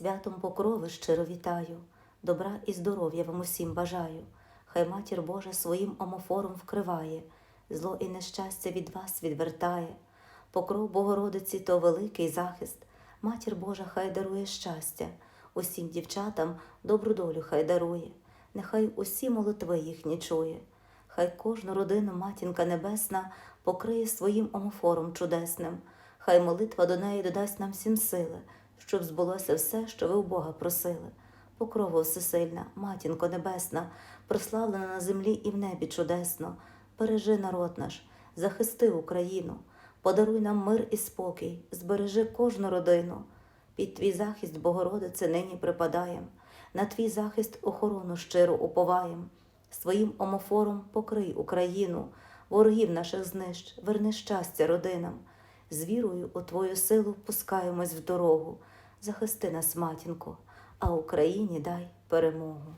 Святом покрови щиро вітаю, добра і здоров'я вам усім бажаю. Хай матір Божа своїм омофором вкриває, зло і нещастя від вас відвертає. Покров Богородиці то великий захист. Матір Божа хай дарує щастя, усім дівчатам добру долю хай дарує, нехай усі молитви їхні чує. Хай кожну родину матінка небесна покриє своїм омофором чудесним. Хай молитва до неї додасть нам всім сили, щоб збулося все, що ви у Бога просили. Покрова всесильна, матінко небесна, прославлена на землі і в небі чудесно. Бережи народ наш, захисти Україну, подаруй нам мир і спокій, збережи кожну родину. Під твій захист, Богородице, нині припадаєм, на твій захист охорону щиро уповаєм. Своїм омофором покрий Україну, ворогів наших знищ, верни щастя родинам. З вірою у Твою силу пускаємось в дорогу. Захисти нас, матінко, а Україні дай перемогу.